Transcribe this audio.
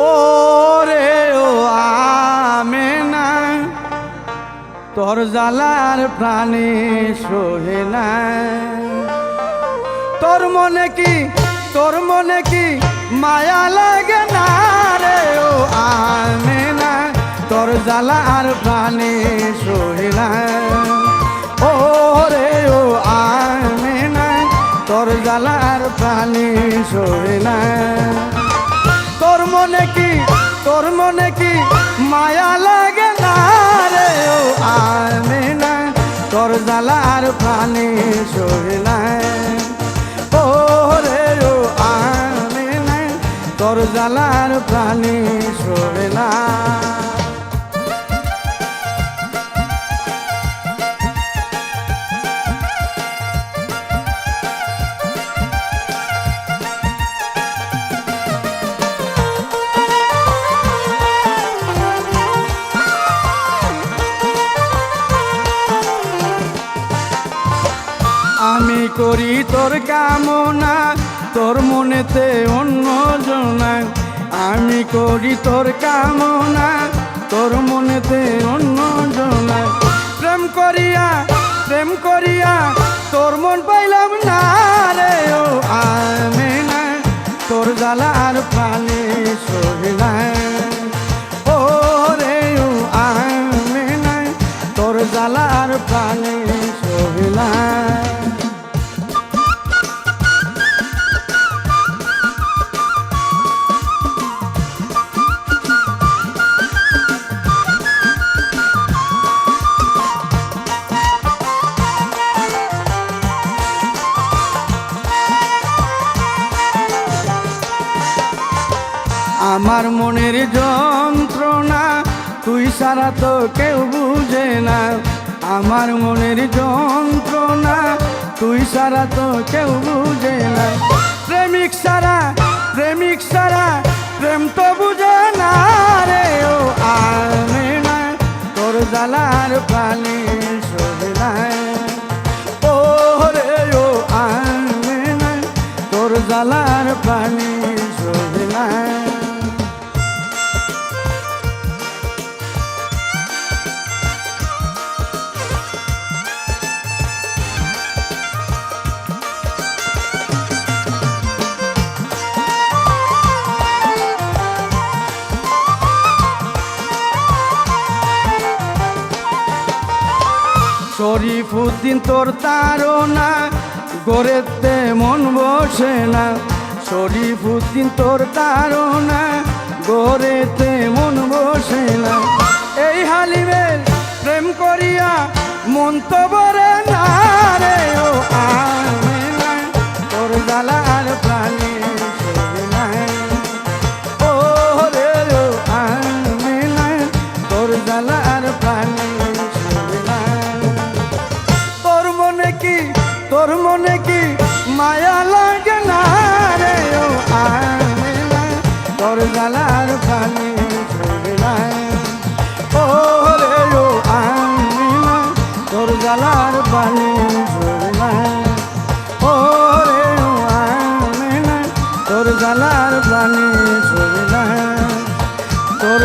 ওরে ও আমেনা, তোর জালার প্রাণী সোহে না। তোর মনে কি, তোর মনে কি মায়া লাগে না রে ও আমেনা, তোর জালার প্রাণী সোহে না। ও রে ও আমেনা, তোর জালার প্রাণে সোহে না। তোর মনে কি মায়া লাগে না রে? ও আমি না তোর জালার প্রাণে সহে না ও রে ও আমি না তোর জ্বালার প্রাণী করি তোর কামনা, তোর মনেতে অন্য জনা। আমি করি তোর কামনা, তোর মনেতে অন্য জনা। প্রেম করিয়া প্রেম করিয়া তোর মন পাইলাম না রে, ও আমি না তোর জ্বালার প্রাণী সহি না ও রে, ও আমি না তোর জ্বালার প্রাণী সহি না আমার মনের যন্ত্রণা, তুই সারা তো কেউ বুঝে না। আমার মনের যন্ত্রণা, তুই সারা তো কেউ বুঝে না। প্রেমিক সারা প্রেমিক সারা প্রেম তো বুঝে না রে। ও আনে না তোর জ্বালার প্রাণী সহে না। ও রে ও আনে না তোর জ্বালার প্রাণী শরীফুদ্দিন তোর তারনা, গড়েতে মন বসে না। শরীফ উদ্দিন তোর তারনা, গড়েতে মন বসে না। এই হালিমের প্রেম করিয়া মন কি মায়া লাগে না রে? ও আমি না তোর জ্বালার প্রাণী সহে না ও রে, ও আমি না তোর জ্বালার প্রাণী সহে না ও রে, ও তোর জ্বালার প্রাণী সহে না তোর